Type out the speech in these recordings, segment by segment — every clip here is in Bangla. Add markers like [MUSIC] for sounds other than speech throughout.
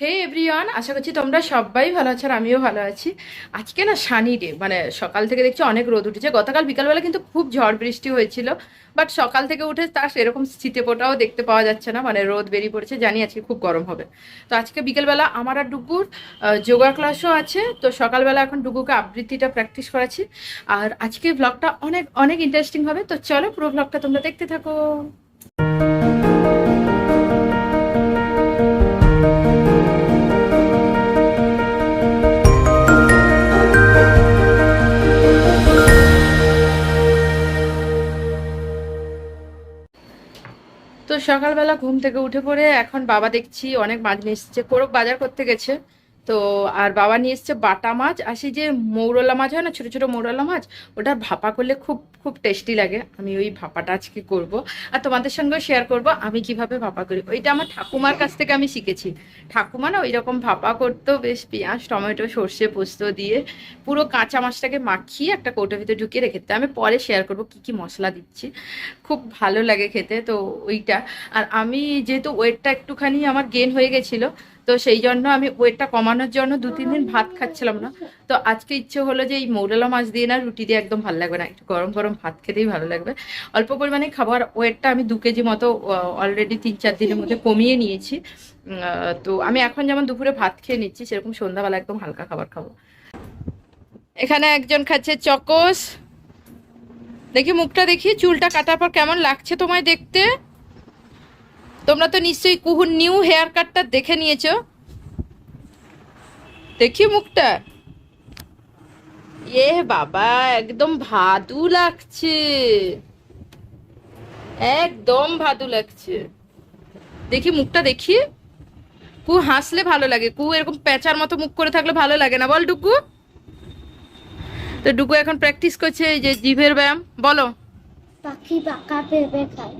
হে এভরিওয়ান, আশা করছি তোমরা সবাই ভালো আছো আর আমিও ভালো আছি। আজকে না সানি ডে মানে সকাল থেকে দেখছি অনেক রোদ উঠেছে। গতকাল বিকালবেলা কিন্তু খুব ঝড় বৃষ্টি হয়েছিল বাট সকাল থেকে উঠে তার সেরকম শীতে পোটাও দেখতে পাওয়া যাচ্ছে না মানে রোদ বেরিয়ে পড়েছে, জানি আজকে খুব গরম হবে। তো আজকে বিকেলবেলা আমার আর ডুগুর যোগা ক্লাসও আছে, তো সকালবেলা এখন ডুগুকে আবৃত্তিটা প্র্যাকটিস করাচ্ছি। আর আজকে ব্লগটা অনেক অনেক ইন্টারেস্টিং হবে, তো চলো পুরো ব্লগটা তোমরা দেখতে থাকো। সকালবেলা ঘুম থেকে উঠে পড়ে এখন বাবা দেখছি অনেক মাছ নিয়ে এসছে। কোরক বাজার করতে গেছে। তো আর বাবা নিয়ে এসছে বাটা মাছ, আর সেই যে মৌরলা মাছ হয় না, ছোটো ছোটো মৌরলা মাছ ওটা ভাপা করলে খুব খুব টেস্টি লাগে। আমি ওই ভাপাটা আজকে করব। আর তোমাদের সঙ্গেও শেয়ার করব আমি কীভাবে ভাপা করি। ওইটা আমার ঠাকুমার কাছ থেকে আমি শিখেছি। ঠাকুমা না ওই রকম ভাপা করতো, বেশ পেঁয়াজ, টমেটো, সর্ষে পোস্ত দিয়ে পুরো কাঁচা মাছটাকে মাখিয়ে একটা কৌটোর ভিতরে ঢুকিয়ে রেখে দিতে। আমি পরে শেয়ার করব কি কি মশলা দিচ্ছি। খুব ভালো লাগে খেতে তো ওইটা। আর আমি যেহেতু ওয়েটটা একটুখানি আমার গেন হয়ে গেছিল তো সেই জন্য আমি ওয়েটটা কমানোর জন্য দু, তিন দিন ভাত খাচ্ছিলাম না। তো আজকে ইচ্ছে হলো যে এই মৌরলা মাছ দিয়ে না রুটি দিয়ে একদম ভালো লাগবে না। একটু গরম গরম ভাত খেতেই ভালো লাগবে। অল্প পরিমাণে খাবার ওয়েটটা আমি দু কেজি মতো অলরেডি তিন, চার দিনের মধ্যে কমিয়ে নিয়েছি। তো আমি এখন যেমন দুপুরে ভাত খেয়ে নিচ্ছি, সেরকম সন্ধ্যাবেলা একদম হালকা খাবার খাব। এখানে একজন খাচ্ছে চকোস। দেখি মুখটা দেখি, চুলটা কাটার পর কেমন লাগছে তোমায় দেখতে? তোমরা তো নিশ্চয়ই কুহুর নিউ হেয়ার কাটটা দেখে নিয়েছো। দেখি মুখটা। এ বাবা, একদম ভাদু লাগছে। একদম ভাদু লাগছে। দেখি মুখটা দেখি। কু হাসলে ভালো লাগে, কু এরকম প্যাঁচার মতো মুখ করে থাকলে ভালো লাগে না? বল ডুকু। তো ডুকু এখন প্র্যাকটিস করছে এই যে জিভের ব্যায়াম। বলো। পাখি পাকা পেঁপে খায়।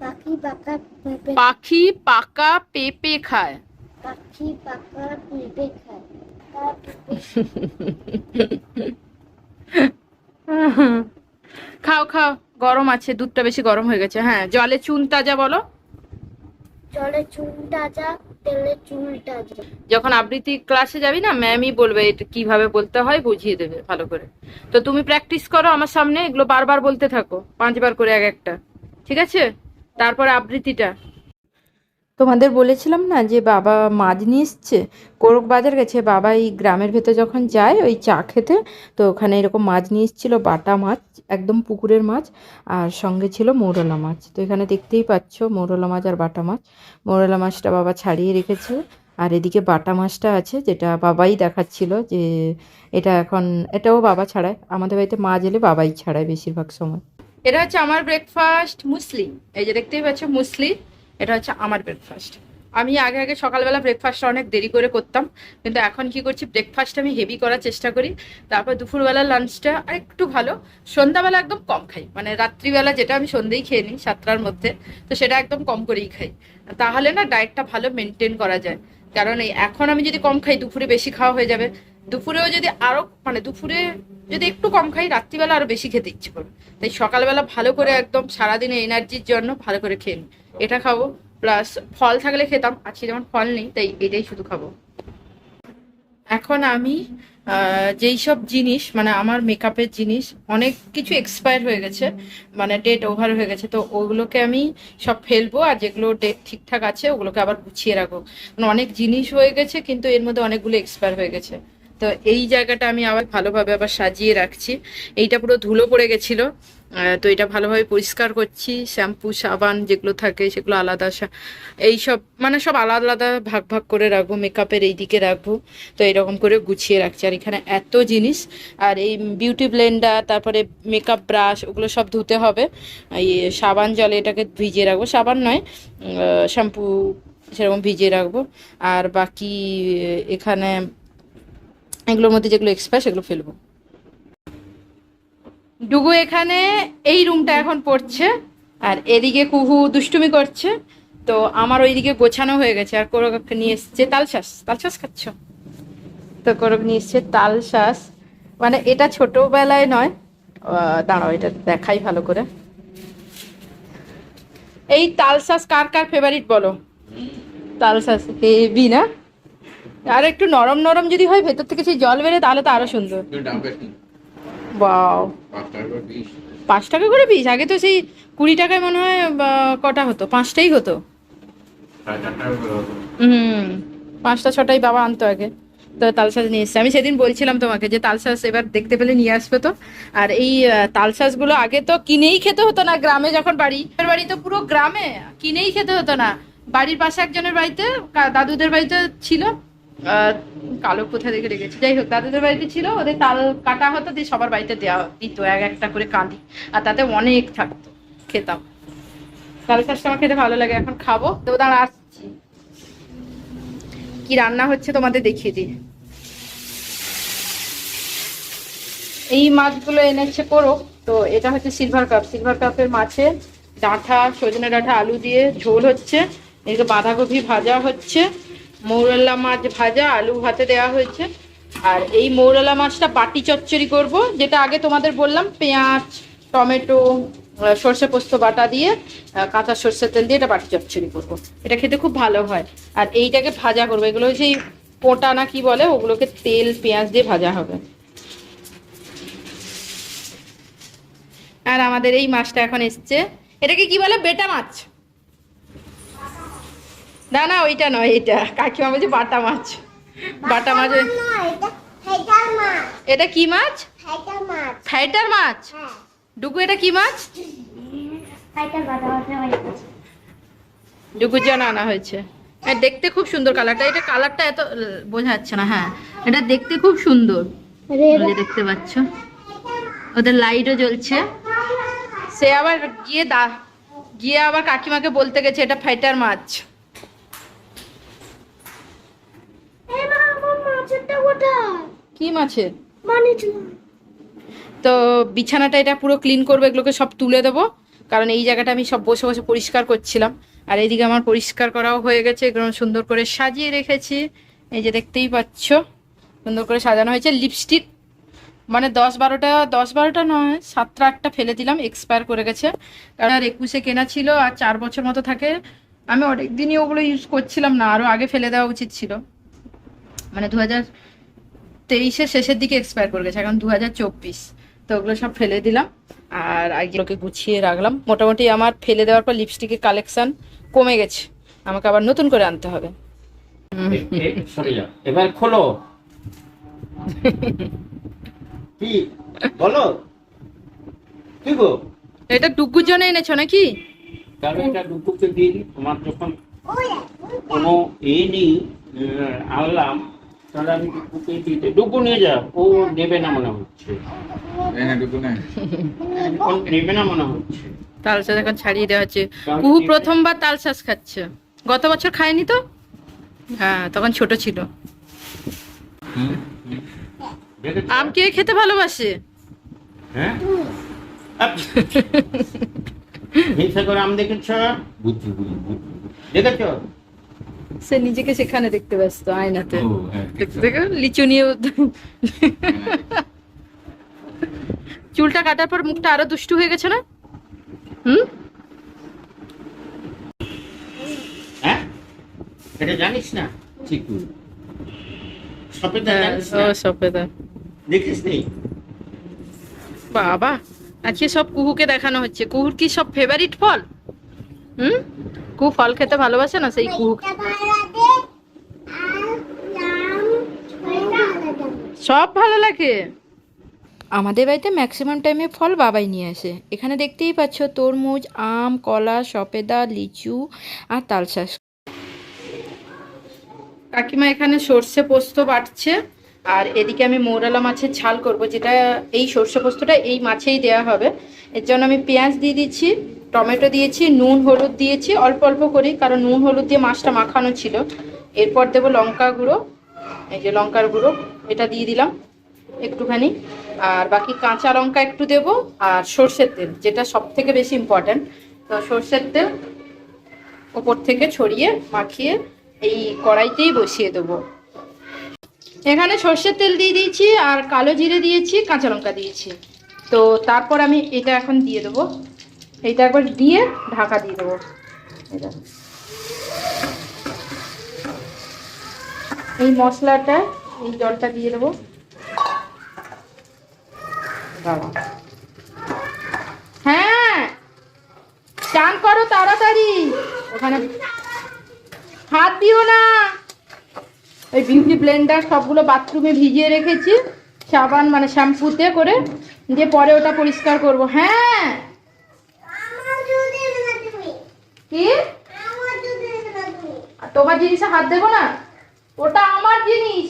পাখি পাকা পেঁপে পাখি পাকা পেঁপে খায়। পাখি পাকা পেঁপে খায়। [LAUGHS] খাও খাও গরম আছে দুধটা বেশি গরম হয়ে গেছে হ্যাঁ জলে চুন তাজা বলো। জলে চুল তাজা তেলে চুল তাজা। যখন আবৃত্তি ক্লাসে যাবি না ম্যামই বলবে এটা কীভাবে বলতে হয় বুঝিয়ে দেবে ভালো করে। তো তুমি প্র্যাকটিস করো আমার সামনে এগুলো বারবার বলতে থাকো পাঁচবার করে এক একটা ঠিক আছে? তারপরে আবৃত্তিটা। তোমাদের বলেছিলাম না যে বাবা মাছ নিয়ে এসছে? কোরক বাজার গেছে, বাবা এই গ্রামের ভেতর যখন যায়, ওই চা খেতে, তো ওখানে এরকম মাছ নিয়ে এসেছিল, বাটা মাছ, একদম পুকুরের মাছ, আর সঙ্গে ছিল মৌরলা মাছ। তো এখানে দেখতেই পাচ্ছ মৌরলা মাছ আর বাটা মাছ। মৌরলা মাছটা বাবা ছাড়িয়ে রেখেছে, আর এদিকে বাটা মাছটা আছে, যেটা বাবাই দেখাচ্ছিল যে এটা এখন, এটাও বাবা ছাড়ায়। আমাদের বাড়িতে মাছ এলে বাবাই ছাড়ায় বেশিরভাগ সময়। এটা হচ্ছে আমার ব্রেকফাস্ট মুসলি এই যে দেখতেই পাচ্ছ মুসলি এটা হচ্ছে আমার ব্রেকফাস্ট আমি আগে আগে সকালবেলা ব্রেকফাস্টটা অনেক দেরি করে করতাম, কিন্তু এখন কি করছি ব্রেকফাস্ট আমি হেভি করার চেষ্টা করি। তারপর দুপুরবেলা লাঞ্চটা আর একটু ভালো, সন্ধ্যাবেলা একদম কম খাই। মানে রাত্রিবেলা যেটা আমি সন্ধ্যেই খেয়ে নিই, সাতটার মধ্যে, তো সেটা একদম কম করেই খাই। তাহলে না ডায়েটটা ভালো মেনটেন করা যায়। কারণ এই এখন আমি যদি কম খাই, দুপুরে বেশি খাওয়া হয়ে যাবে। দুপুরেও যদি আরও মানে দুপুরে যদি একটু কম খাই, রাত্রিবেলা আরও বেশি খেতে ইচ্ছে করবে তাই সকালবেলা ভালো করে একদম সারাদিনে এনার্জির জন্য ভালো করে খেয়ে এটা খাব, প্লাস ফল থাকলে খেতাম, আজকে যেমন ফল নেই, তাই এটাই শুধু খাব। এখন আমি যেই সব জিনিস মানে আমার মেকআপের জিনিস, অনেক কিছু এক্সপায়ার হয়ে গেছে মানে ডেট ওভার হয়ে গেছে, তো ওগুলোকে আমি সব ফেলব, আর যেগুলো ডেট ঠিকঠাক আছে, ওগুলোকে আবার গুছিয়ে রাখব। মানে অনেক জিনিস হয়ে গেছে, কিন্তু এর মধ্যে অনেকগুলো এক্সপায়ার হয়ে গেছে। তো এই জায়গাটা আমি আবার ভালোভাবে আবার সাজিয়ে রাখছি। এইটা পুরো ধুলো পড়ে গেছিল। তো এটা ভালোভাবে পরিষ্কার করছি। শ্যাম্পু, সাবান যেগুলো থাকে সেগুলো আলাদা এই সব মানে সব আলাদা আলাদা ভাগ ভাগ করে রাখব। মেকআপের এই দিকে রাখব। তো এরকম করে গুছিয়ে রাখছি। আর এখানে এত জিনিস। আর এই বিউটি ব্লেন্ডার, তারপরে মেকআপ ব্রাশ, ওগুলো সব ধুতে হবে। এই সাবান জলে এটাকে ভিজিয়ে রাখব। সাবান নয় শ্যাম্পু সেরকম ভিজিয়ে রাখব। আর বাকি, এখানে এগুলোর মধ্যে যেগুলো এক্সপায়ার সেগুলো ফেলব। ডুগু এখানে এই রুমটা এখন পড়ছে, আর এদিকে কুহু দুষ্টুমি করছে, তো আমার ওইদিকে গোছানো হয়ে গেছে, আর কোরক নিয়ে এসছে তালশাস তালশাস খাচ্ছ? তো কোরক নিয়ে এসছে তালশাস মানে এটা ছোটবেলায় নয় দাঁড়াও, এটা দেখাই ভালো করে। এই তালশাস কার কার ফেভারিট বলো? তালশাস হেভি না? আর একটু নরম নরম যদি হয় ভেতর থেকে সেই জল বেরে তাহলে তো আরও সুন্দর। বাও। পাঁচ টাকা করে পিস আগে তো সেই কুড়ি টাকায় মনে হয় কটা হতো? পাঁচটাই হতো। হুম। পাঁচটা ছটাই বাবা আনতো আগে। তো তালশাঁস নিয়ে এসছে। আমি সেদিন বলছিলাম তোমাকে যে তালশাঁস এবার দেখতে পেলে নিয়ে আসবে তো। আর এই তালশাঁসগুলো আগে তো কিনেই খেতে হতো না গ্রামে যখন বাড়ি। বাড়ি তো পুরো গ্রামে কিনেই খেতে হতো না। বাড়ির পাশে একজনের বাড়িতে দাদুদের বাড়িতে ছিল। কালো কোথা থেকে রেখেছি যাই হোক, দাদুদের বাড়িতে ছিল, ওদের তাল কাটা হতো, দিয়ে সবার বাড়িতে দেওয়া দিত, এক একটা করে কাঁদি। আর তাতে অনেক থাকতো, খেতাম। তালশাঁসটা আমার খেতে ভালো লাগে, এখন খাব। তো দাঁড়া, আসছি। কি রান্না হচ্ছে তোমাদের দেখিয়ে দিই। এই মাছগুলো এনেছে করো তো এটা হচ্ছে সিলভার কাপ। সিলভার কাপের মাছে ডাঁটা সজনে ডাঁটা আলু দিয়ে ঝোল হচ্ছে, এদিকে বাঁধাকপি ভাজা হচ্ছে। মৌরলা মাছ ভাজা, আলু ভাতে দেওয়া হয়েছে। আর এই মৌরলা মাছটা বাটি চচ্চড়ি করব, যেটা আগে তোমাদের বললাম, পেঁয়াজ, টমেটো সর্ষে পোস্ত বাটা দিয়ে কাঁচা সর্ষের তেল দিয়ে এটা বাটি চচ্চড়ি করব। এটা খেতে খুব ভালো হয়। আর এইটাকে ভাজা করব, এগুলো সেই পোটা না কি বলে, ওগুলোকে তেল, পেঁয়াজ দিয়ে ভাজা হবে। আর আমাদের এই মাছটা এখন এসছে। এটাকে কি বলে? বেটা মাছ। না না ওইটা নয় এটা। কাকিমা বলছে বাটা মাছ। বাটা মাছ এটা কি মাছ? ফাইটার মাছ। হ্যাঁ। ডুগু এটা কি মাছ? ডুগুর জন্য আনা হয়েছে। হ্যাঁ দেখতে খুব সুন্দর কালারটা। এটা কালারটা এত বোঝা যাচ্ছে না হ্যাঁ। এটা দেখতে খুব সুন্দর। দেখতে পাচ্ছ। ওদের লাইটও জ্বলছে। সে আবার গিয়ে দা গিয়ে আবার কাকিমাকে বলতে গেছে এটা ফাইটার মাছ এবার আমার মাছেরটা কোথায় কি মাছের? তো বিছানাটা এটা পুরো ক্লিন করব এগুলোকে সব তুলে দেবো। কারণ এই জায়গাটা আমি সব বসে বসে পরিষ্কার করছিলাম। আর এইদিকে আমার পরিষ্কার করাও হয়ে গেছে এগুলো সুন্দর করে সাজিয়ে রেখেছি। এই যে দেখতেই পাচ্ছ সুন্দর করে সাজানো হয়েছে। লিপস্টিক মানে দশ বারোটা দশ বারোটা নয় সাতটা আটটা ফেলে দিলাম এক্সপায়ার করে গেছে। কারণ আর একুশে কেনা ছিল আর চার বছর মতো থাকে। আমি অনেক দিনই ওগুলো ইউজ করছিলাম না আরও আগে ফেলে দেওয়া উচিত ছিল। মানে দু হাজার তেইশের শেষের দিকে এক্সপায়ার করে গেছে এখন দু হাজার চব্বিশ। তো ওগুলো সব ফেলে দিলাম আর এগুলোকে গুছিয়ে রাখলাম। মোটামুটি আমার ফেলে দেওয়ার পর লিপস্টিকের কালেকশন কমে গেছে আমাকে আবার নতুন করে আনতে হবে। এবার খোলো। কি? বলো। কি গো? এটা ডুগুর জন্য এনেছো নাকি? এটা দিয়ে দিই তোমার যখন কোনো এ নেই আনলাম তাহলে আমি ডুকুকে দিয়ে ডুকু নিয়ে যাও ও নেবে না মনে হচ্ছে। এই না দুটো না ও নেবে না মনে হচ্ছে। তালশাস এখন ছাড়িয়ে দেওয়া হচ্ছে। কুহু। প্রথমবার তালশাস খাচ্ছে। গত বছর খায়নি তো? হ্যাঁ তখন ছোট ছিল। আম কে খেতে ভালোবাসে? হ্যাঁ? [LAUGHS] হিংসা করে আম দেখেছ? বুদ্ধি বুদ্ধি বুদ্ধি। দেখেছ? সে নিজেকে সেখানে দেখতে ব্যস্ত আয়নাতে। হ্যাঁ, দেখতে দেখো লিচু নিয়ে চুলটা কাটার পর মুখটা আরও দুষ্টু হয়ে গেছে না? হুম? হ্যাঁ? এটা জানিস না? চিকু জানিস ও না দেখিস বাবা আজকে সব কুহুকে দেখানো হচ্ছে। কুহুর কি সব ফেভারিট ফল? হুম? কুহু ফল খেতে ভালোবাসে না সেই কুহু এটা ভালো লাগে আর আম ভালো লাগে সব ভালো লাগে। আমাদের বাড়িতে ম্যাক্সিমাম টাইমে ফল বাবাই নিয়ে আসে। এখানে দেখতেই পাচ্ছ তরমুজ আম কলা সপেদা লিচু আর তালশাঁস কাকিমা এখানে সর্ষে পোস্ত বাটছে আর এদিকে আমি মৌরালা মাছের ছাল করব যেটা এই সর্ষে পোস্তটা এই মাছেই দেওয়া হবে। এর জন্য আমি পেঁয়াজ দিয়ে দিচ্ছি টমেটো দিয়েছি নুন হলুদ দিয়েছি অল্প অল্প করেই কারণ নুন হলুদ দিয়ে মাছটা মাখানো ছিল। এরপর দেবো লঙ্কা গুঁড়ো এই যে লঙ্কার গুঁড়ো, এটা দিয়ে দিলাম একটুখানি। আর বাকি কাঁচা লঙ্কা একটু দেব আর সর্ষের তেল, যেটা সব থেকে বেশি ইম্পর্ট্যান্ট তো সর্ষের তেল ওপর থেকে ছড়িয়ে মাখিয়ে এই কড়াইতেই বসিয়ে দেবো। এখানে সর্ষের তেল দিয়ে দিয়েছি আর কালো জিরে দিয়েছি, কাঁচা লঙ্কা দিয়েছি। তো তারপর আমি এটা এখন দিয়ে দেবো। এইটা একবার দিয়ে ঢাকা দিয়ে দেবো। এটা এই মশলাটা, এই জলটা দিয়ে দেবো। বাবা হ্যাঁ চান করো তাড়াতাড়ি। ওখানে হাত দিও না। ওই বিউটি ব্লেন্ডার সবগুলো বাথরুমে ভিজিয়ে রেখেছি, সাবান মানে শ্যাম্পুতে করে, দিয়ে পরে ওটা পরিষ্কার করব। হ্যাঁ। কি? তোমার জিনিসে হাত দেবো না? ওটা আমার জিনিস।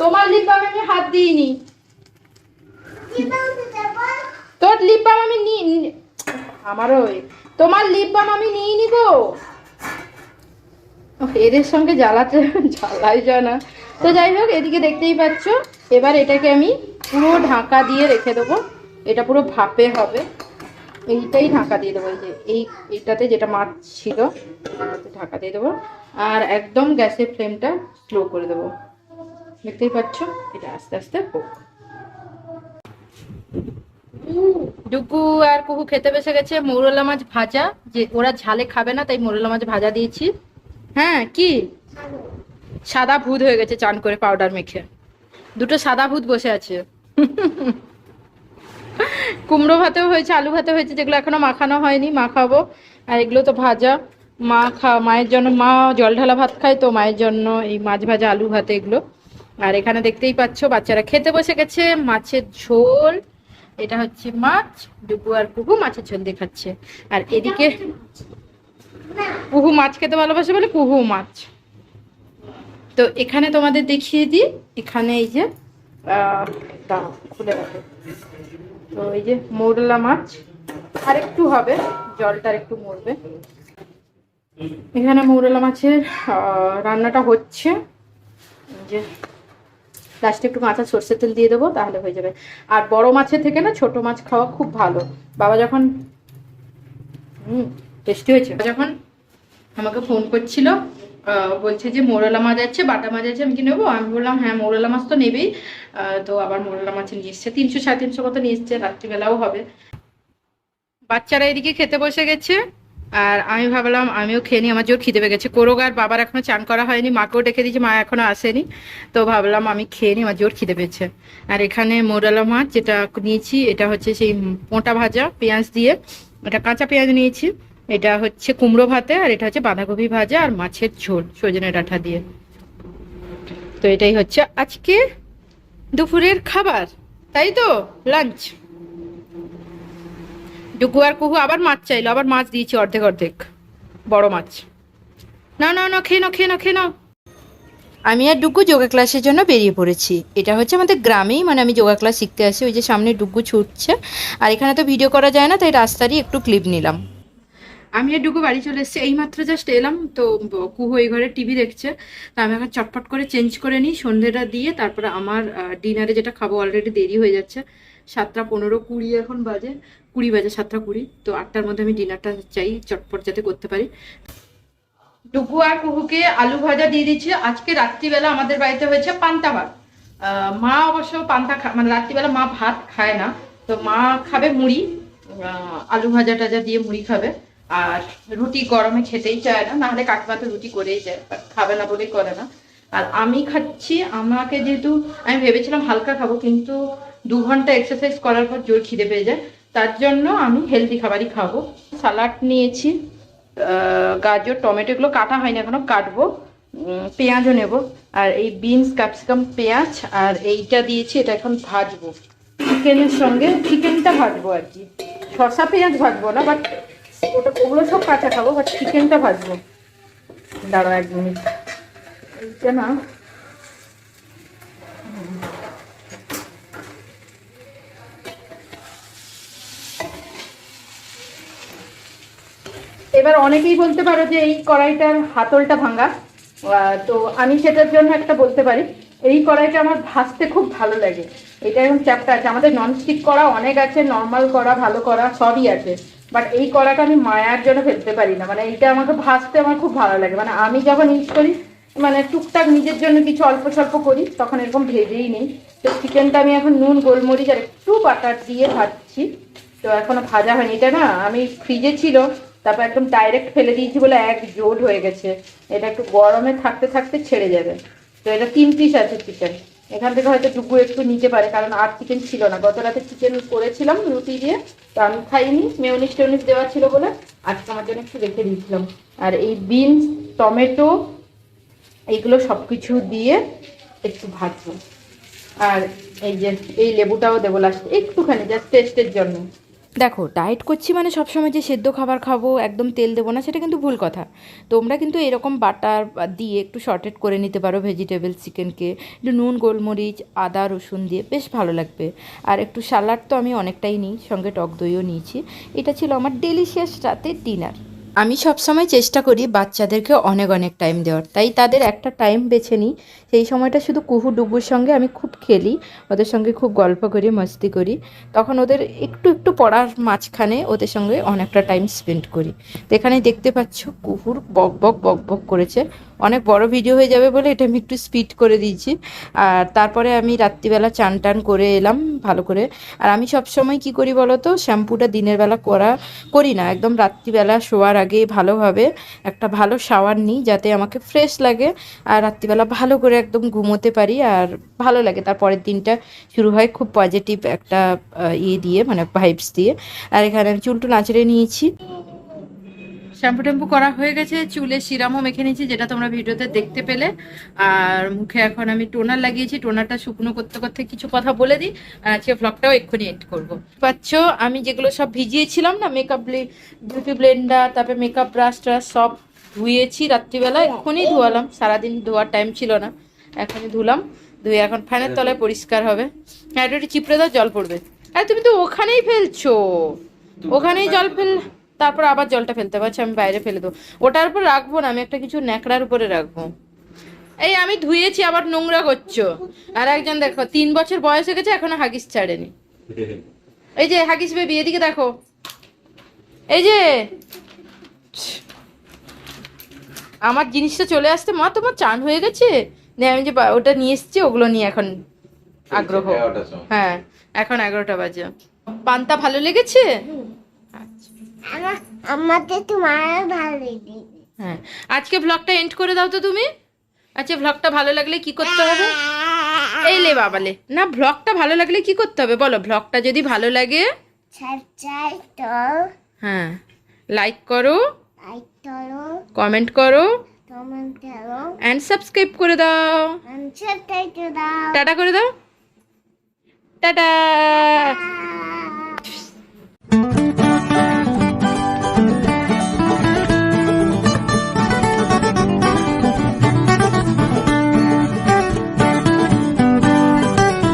তোমার লিপ বামে আমি হাত দিইনি। তোর লিপ বাম আমি নি আমারও তোমার লিপ বাম আমি নিইনি গো। এদের সঙ্গে জ্বালাতে [LAUGHS] জ্বালাই যায় না। তো যাই হোক এদিকে দেখতেই পাচ্ছ। এবার এটাকে আমি পুরো ঢাকা দিয়ে রেখে দেবো। এটা পুরো ভাপে হবে। এইটাই ঢাকা দিয়ে দেবো, এই যে এই এইটাতে যেটা মাছ ছিল ঢাকা দিয়ে দেবো। আর একদম গ্যাসের ফ্লেমটা স্লো করে দেবো। দেখতেই পাচ্ছ, এটা আস্তে আস্তে হোক। ডুকু আর কুকু খেতে বসে গেছে, মৌরলা মাছ ভাজা, যে ওরা ঝালে খাবে না, তাই মৌরলা মাছ ভাজা দিয়েছি। হ্যাঁ কি? সাদা ভূত হয়ে গেছে চান করে পাউডার মেখে। দুটো সাদা ভূত বসে আছে। কুমড়ো ভাতেও হয়েছে, আলু ভাতে হয়েছে, যেগুলো এখনও মাখানো হয়নি, মাখাবো। আর এগুলো তো ভাজা। মা খা, মায়ের জন্য, মা জল ঢালা ভাত খায়, তো মায়ের জন্য এই মাছ ভাজা, আলু ভাত এগুলো। আর এখানে দেখতেই পাচ্ছ, বাচ্চারা খেতে বসে গেছে, মাছের ঝোল। এটা হচ্ছে মাছ ডুবু আর কুকু মাছের ঝোল দিয়ে খাচ্ছে। আর এদিকে কুহু মাছ খেতে ভালোবাসে বলে কুহু মাছ। তো এখানে তোমাদের দেখিয়ে দিই, এখানে এই যে খুলে রাখো তো এই যে মোরলা মাছ। আর একটু হবে, জলটা একটু মরবে। এখানে মৌরলা মাছের রান্নাটা হচ্ছে। যে লাস্টে একটু কাঁচা সর্ষের তেল দিয়ে দেবো, তাহলে হয়ে যাবে। আর বড় মাছের থেকে না, ছোট মাছ খাওয়া খুব ভালো। বাবা যখন হুম, টেস্টি হয়েছে। যখন আমাকে ফোন করছিল বলছে যে মোরলা মাছ আছে বাটা মাছ আছে আমি কি নেব? আমি বললাম হ্যাঁ মোরলা মাছ তো নেবেই। তো আবার মোরলা মাছ নিয়ে এসছে। তিনশো সাড়ে তিনশো মতো নিয়ে এসছে, রাত্রিবেলাও হবে। বাচ্চারা এদিকে খেতে বসে গেছে, আর আমি ভাবলাম, আমিও খেয়ে নিই, আমার জোর খিদে পেয়ে গেছে। কোরোগার বাবার এখনও চান করা হয়নি, মাকেও ডেকে দিয়েছি, মা এখনও আসেনি। তো ভাবলাম, আমি খেয়ে নিই, আমার জোর খিদে পেয়েছে। আর এখানে মোরালা মাছ যেটা নিয়েছি, এটা হচ্ছে সেই মোটা ভাজা পেঁয়াজ দিয়ে, এটা কাঁচা পেঁয়াজ নিয়েছি। এটা হচ্ছে কুমড়ো ভাতে আর এটা হচ্ছে বাঁধাকপি ভাজা আর মাছের ঝোল, সজনে ডাঁটা দিয়ে। তো এটাই হচ্ছে আজকে দুপুরের খাবার, তাই তো? লাঞ্চ ডুকু আর কুহু আবার মাছ চাইলো, আবার মাছ দিয়েছি অর্ধেক অর্ধেক, বড় মাছ। না না না, খেয়ে নাও, খেয়ে খেয়ে নাও। আমি আর ডুগু যোগা ক্লাসের জন্য বেরিয়ে পড়েছি। এটা হচ্ছে আমাদের গ্রামেই মানে আমি যোগা ক্লাস শিখতে আসি, ওই যে সামনে ডুগু ছুটছে। আর এখানে তো ভিডিও করা যায় না, তাই রাস্তারই একটু ক্লিপ নিলাম। আমি আর ডুগু বাড়ি চলে এসেছি। এইমাত্র জাস্ট এলাম, তো কুহু এই ঘরে টিভি দেখছে। তো আমি এখন চটপট করে চেঞ্জ করে নিই সন্ধ্যেটা দিয়ে তারপরে আমার ডিনারে যেটা খাব অলরেডি দেরি হয়ে যাচ্ছে। সাতটা পনেরো কুড়ি এখন বাজে, কুড়ি বাজে, সাতটা কুড়ি। তো আটটার মধ্যে আমি ডিনারটা চাই, চটপট যাতে করতে পারি। ডুকু আর কুহুকে আলু ভাজা দিয়ে দিচ্ছি। আজকে রাত্রিবেলা আমাদের বাড়িতে হয়েছে পান্তা ভাত। মা অবশ্য পান্তা মানে রাত্রিবেলা মা ভাত খায় না। তো মা খাবে মুড়ি আলু ভাজা টাজা দিয়ে মুড়ি খাবে। আর রুটি গরমে খেতেই চায় না, নাহলে কাকিমা তো রুটি করেই যায় খাবে না বলেই করে না। আর আমি খাচ্ছি, আমাকে যেহেতু, আমি ভেবেছিলাম হালকা খাব, কিন্তু দু ঘণ্টা এক্সারসাইজ করার পর জোর খিদে পেয়ে যায়। তার জন্য আমি হেলদি খাবারই খাব। সালাড নিয়েছি গাজর, টমেটো, এগুলো কাটা হয়নি এখনও, কাটবো পেঁয়াজও নেব। আর এই বিনস ক্যাপসিকাম পেঁয়াজ, আর এইটা দিয়েছি, এটা এখন ভাজবো। চিকেনের সঙ্গে, চিকেনটা ভাজবো আর কি। শসা, পেঁয়াজ ভাজবো না বাট ওটা ওগুলো সব কাঁচা খাব বাট চিকেনটা ভাজবো। দাঁড়াও এক মিনিট এইটা না। এবার অনেকেই বলতে পারো যে এই কড়াইটার হাতলটা ভাঙা। তো আমি সেটার জন্য একটা বলতে পারি। এই কড়াইটা আমার ভাজতে খুব ভালো লাগে। এটা এখন চ্যাপটা আছে। আমাদের ননস্টিক করা অনেক আছে নর্মাল করা, ভালো করা, সবই আছে। বাট এই কড়াটা আমি মায়ার জন্য ফেলতে পারি না। মানে এইটা আমাকে ভাজতে আমার খুব ভালো লাগে। মানে আমি যখন ইউজ করি মানে টুকটাক নিজের জন্য কিছু অল্প স্বল্প করি, তখন এরকম ভেজেই নেই। তো চিকেনটা আমি এখন নুন, গোলমরিচ আর একটু বাটার দিয়ে ভাজছি। তো এখনও ভাজা হয়নি। এটা না, আমি ফ্রিজে ছিল, তারপর একদম ডাইরেক্ট ফেলে দিয়েছি বলে এক জোট হয়ে গেছে। এটা একটু গরমে থাকতে থাকতে ছেড়ে যাবে। তো এটা তিন পিস আছে চিকেন এখান থেকে হয়তো টুকু একটু নিতে পারে, কারণ আর চিকেন ছিল না। গত রাতে চিকেন করেছিলাম, রুটি দিয়ে, তো আমি খাইনি মেয়নিস টেউনিস দেওয়া ছিল বলে আজকে আমার জন্য একটু রেখে দিয়েছিলাম। আর এই বিনস টমেটো, এইগুলো সব কিছু দিয়ে একটু ভাজবো। আর এই যে, এই লেবুটাও দেবো লাস্টে একটুখানি জাস্ট টেস্টের জন্য। দেখো ডায়েট করছি মানে সবসময় যে সেদ্ধ খাবার খাব, একদম তেল দেবো না, সেটা কিন্তু ভুল কথা। তোমরা কিন্তু এরকম বাটার দিয়ে একটু শর্টেড করে নিতে পারো ভেজিটেবল চিকেনকে একটু নুন, গোলমরিচ, আদা, রসুন দিয়ে বেশ ভালো লাগবে। আর একটু সালাড তো আমি অনেকটাই নিই, সঙ্গে টক দইও নিয়েছি। এটা ছিল আমার ডেলিশিয়াস রাতের ডিনার আমি সবসময় চেষ্টা করি বাচ্চাদেরকে অনেক অনেক টাইম দেওয়ার। তাই তাদের একটা টাইম বেছে নিই। সেই সময়টা শুধু কুহু ডুবুর সঙ্গে আমি খুব খেলি, ওদের সঙ্গে খুব গল্প করি, মস্তি করি। তখন ওদের একটু একটু পড়ার মাঝখানে ওদের সঙ্গে অনেকটা টাইম স্পেন্ড করি। তো এখানে দেখতে পাচ্ছ কুহুর বক বক বক বক করেছে। অনেক বড় ভিডিও হয়ে যাবে বলে এটা আমি একটু স্পিড করে দিয়েছি। আর তারপরে আমি রাত্রিবেলা চান টান করে এলাম ভালো করে। আর আমি সব সময় কি করি বলো তো শ্যাম্পুটা দিনের বেলা করা, করি না। একদম রাত্রিবেলা শোয়ার আগে ভালোভাবে একটা ভালো শাওয়ার নিই যাতে আমাকে ফ্রেশ লাগে আর রাত্রিবেলা ভালো করে একদম ঘুমোতে পারি আর ভালো লাগে। তারপরের দিনটা শুরু হয় খুব পজিটিভ একটা ইয়ে দিয়ে মানে ভাইবস দিয়ে। আর এখানে আমি চুলটু নাচড়ে নিয়েছি। শ্যাম্পু ট্যাম্পু করা হয়ে গেছে চুলে সিরামও মেখে নিয়েছি যেটা তোমরা ভিডিওতে দেখতে পেলে। আর মুখে এখন আমি টোনার লাগিয়েছি টোনারটা শুকনো করতে করতে কিছু কথা বলে দিই আর আজকে ভ্লগটাও এক্ষুনি এড করব। পাচ্ছ আমি যেগুলো সব ভিজিয়েছিলাম না মেকআপ বিউটি ব্লেন্ডার তারপরে মেকআপ ব্রাশ ট্রাশ সব ধুয়েছি রাত্রিবেলা এক্ষুনি ধোয়ালাম সারাদিন ধোয়ার টাইম ছিল না এখনই ধুলাম ধুয়ে এখন ফ্যানের তলায় পরিষ্কার হবে। হ্যাঁ একটু একটু চিপড়ে দাও জল পড়বে। আরে তুমি তো ওখানেই ফেলছো। ওখানেই জল ফেল তারপর আবার জলটা ফেলতে পারছি আমি বাইরে ফেলে দেবো। ওটার উপর রাখব না আমি একটা কিছু ন্যাকড়ার উপরে রাখব। এই আমি ধুয়েছি আবার নোংরা করছ। আর একজন দেখো তিন বছর বয়স হয়ে গেছে এখনও হাগিস ছাড়েনি। এই যে হাগিস বেবি এদিকে দেখো। এই যে আমার জিনিসটা চলে আসতে মা তোমার চান হয়ে গেছে? আমি যে ওটা নিয়ে এসেছি ওগুলো নিয়ে এখন আগ্রহ। হ্যাঁ এখন এগারোটা বাজে। পান্তা ভালো লেগেছে? আচ্ছা আমাদের তোমার ভালো হ্যাঁ আজকে ব্লগটা এন্ড করে দাও তো তুমি। আচ্ছা ব্লগটা ভালো লাগলে কি করতে হবে? এই লে বাবালে না ব্লগটা ভালো লাগলে কি করতে হবে? বলো ব্লগটা যদি ভালো লাগে। হ্যাঁ লাইক করো। কমেন্ট করো। অ্যান্ড সাবস্ক্রাইব করে। দাও। টাটা করে দাও। টাটা.